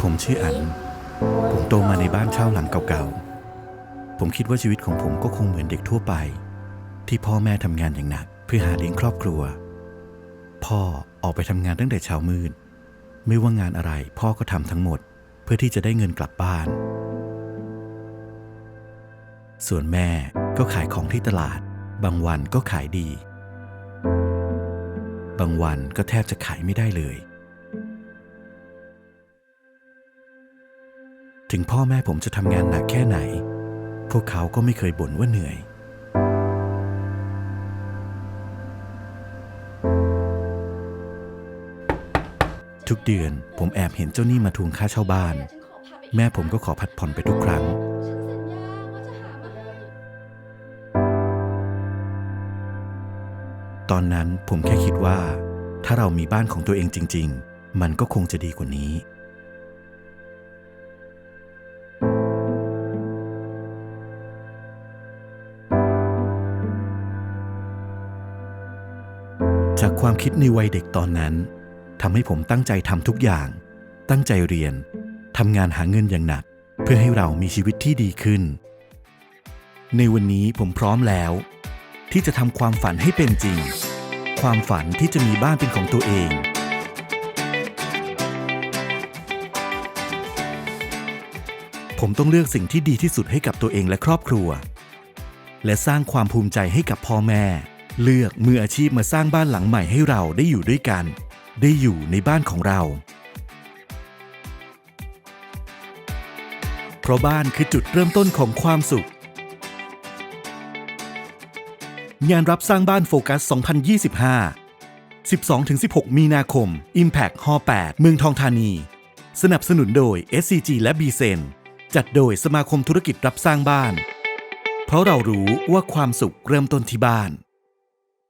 ผมชื่ออัน ผมโตมาในบ้านเช่าหลังเก่าๆ ผมคิดว่าชีวิตของผมก็คงเหมือนเด็กทั่วไป ที่พ่อแม่ทำงานอย่างหนัก เพื่อหาเลี้ยงครอบครัว พ่อออกไปทำงานตั้งแต่เช้ามืด ไม่ว่างานอะไรพ่อก็ทำทั้งหมด เพื่อที่จะได้เงินกลับบ้าน ส่วนแม่ก็ขายของที่ตลาด บางวันก็ขายดี บางวันก็แทบจะขายไม่ได้เลย ถึงพ่อแม่ผมจะทำงานหนักแค่ไหน พวกเขาก็ไม่เคยบ่นว่าเหนื่อย ทุกเดือนผมแอบเห็นเจ้าหนี้มาทวงค่าเช่าบ้าน แม่ผมก็ขอผัดผ่อนไปทุกครั้ง ตอนนั้นผมแค่คิดว่า ถ้าเรามีบ้านของตัวเองจริง ๆ มันก็คงจะดีกว่านี้ จากความคิดในวัยเด็กตอนนั้นทำให้ผมตั้งใจทำทุกอย่าง ตั้งใจเรียนทำงานหาเงินอย่างหนัก เพื่อให้เรามีชีวิตที่ดีขึ้น ในวันนี้ผมพร้อมแล้ว ที่จะทำความฝันให้เป็นจริง ความฝันที่จะมีบ้านเป็นของตัวเอง ผมต้องเลือกสิ่งที่ดีที่สุดให้กับตัวเองและครอบครัว และสร้างความภูมิใจให้กับพ่อแม่ เลือกมืออาชีพมาสร้างบ้านหลังใหม่ให้เราได้อยู่ด้วยกัน ได้อยู่ในบ้านของเรา เพราะบ้านคือจุดเริ่มต้นของความสุข งานรับสร้างบ้านโฟกัส 2025 12-16 มีนาคม Impact Hall 8เมืองทองธานี สนับสนุนโดย SCG และ b เซนจัดโดยสมาคมธุรกิจรับสร้างบ้าน เพราะเรารู้ว่าความสุขเริ่มต้นที่บ้าน